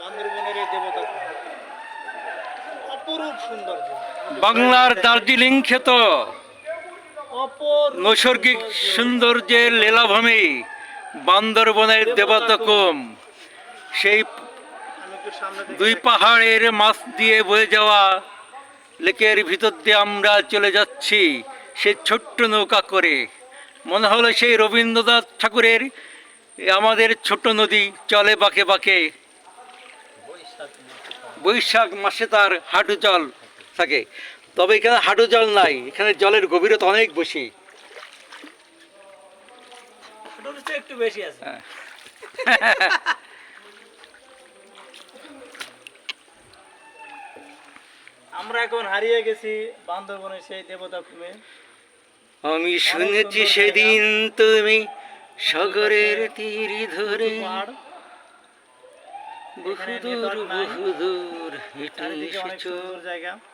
বান্দরবনের এই দেবতা অপরূপ সৌন্দর্য। বাংলার দার্জিলিং খ্যাত নৈসর্গিক সৌন্দর্যের লীলাভূমি বান্দরবনের দেবতাকুম সেই দুই পাহাড়ের মাছ দিয়ে বয়ে যাওয়া লেকের ভিতর দিয়ে আমরা চলে যাচ্ছি সেই ছোট্ট নৌকা করে। মনে হলো সেই রবীন্দ্রনাথ ঠাকুরের আমাদের ছোট নদী চলে বাঁকে বাঁকে। বৈশাখ মাসে তার হাঁটু জল থাকে। তবে এখানে হাঁটু জল নাই এখানে জলের গভীরতা অনেক বেশি। একটু বেশি আছে। হ্যাঁ। আমরা এখন হারিয়ে গেছি বান্দরবনের সেই দেবতা কুমে আমি শুনেছি সেদিন তুমি সাগরের তীর ধরে বহুদূর বহুদূর হেঁটে এসেছ। জায়গা।